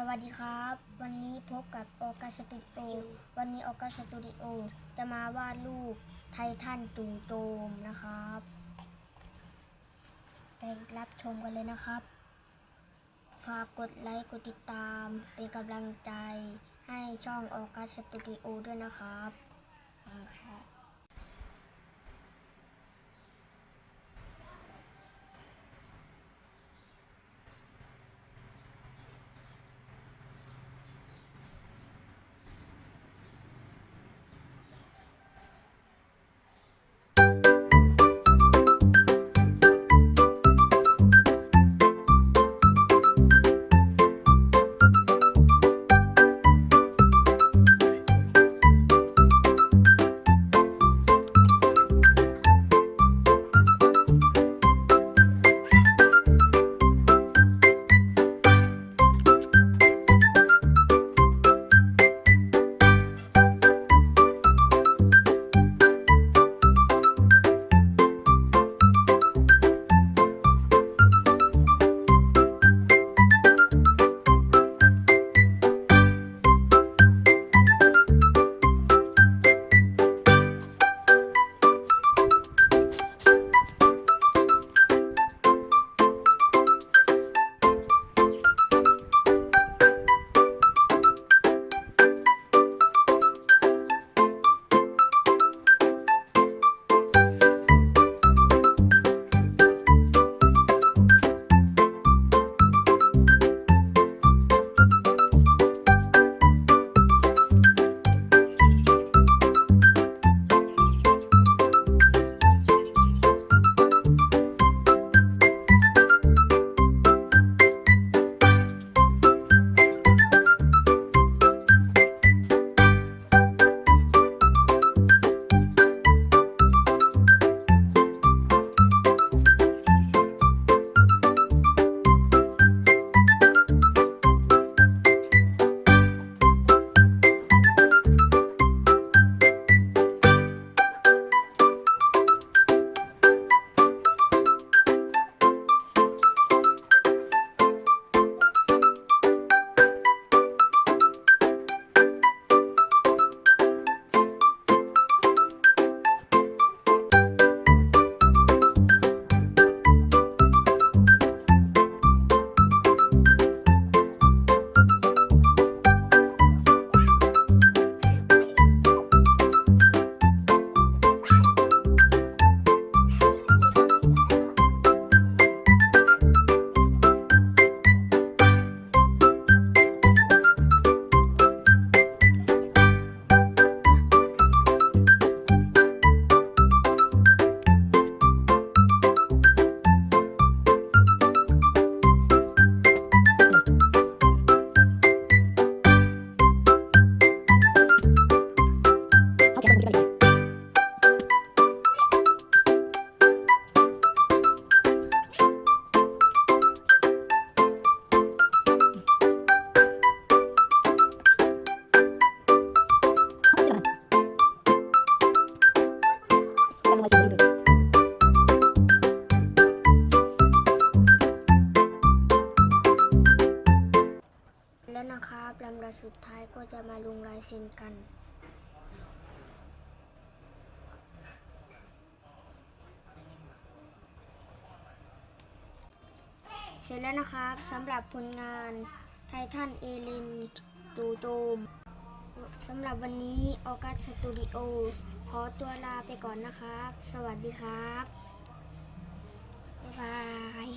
สวัสดีครับ วันนี้พบกับโอกาสตูดิโอวันนี้โอกาสตูดิโอจะมาวาดรูปไททันตูโตมนะครับไปรับชมกันเลยนะครับ ฝากกดไลค์กดติดตาม เป็นกำลังใจให้ช่องโอกาสตูดิโอด้วยนะครับขอบคุณครับ เซ็นกัน เสร็จแล้วนะครับสำหรับผลงานไททันเอลินตูโตมสำหรับวันนี้ออกัสสตูดิโอขอตัวลาไปก่อนนะครับ สวัสดีครับ บ๊ายบาย